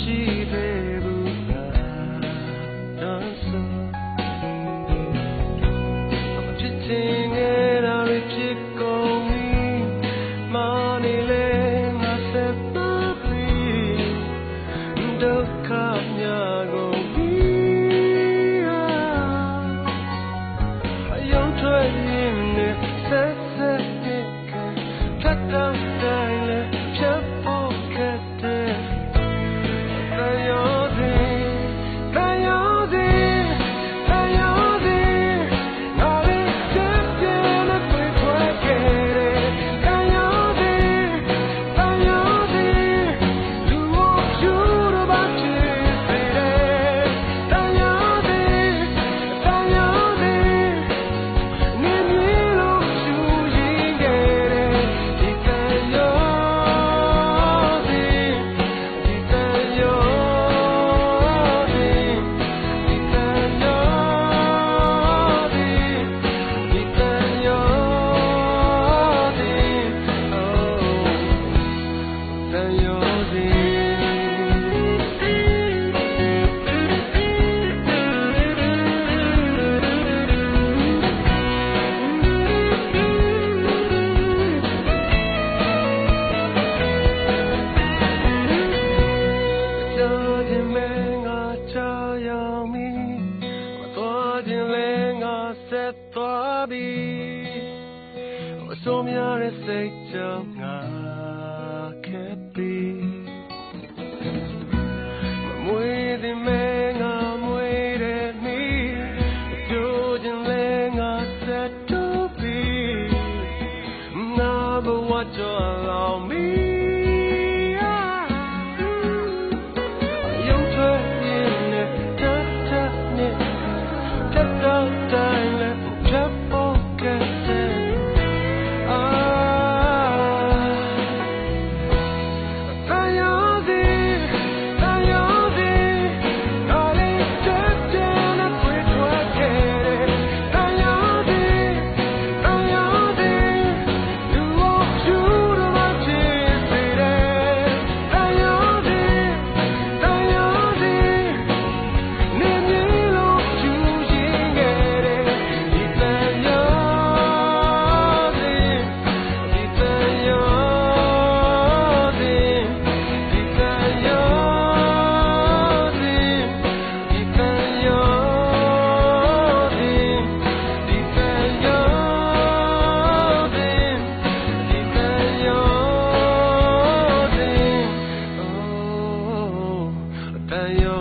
မရှိသေးဘူးကတော့ဆုံးအဖြစ်ချင်းငယ်တာတွေဖြစ်ကုန်ပြီမာနေလေငါဆက်ပါပြီဒုက္ခညာကုန်ပြီအယုံထွက်ရင်လည်းဆက် သွားပြီအစိုးများတဲ့စိတ်ကြောင့်ငါ To allow me. Adiós.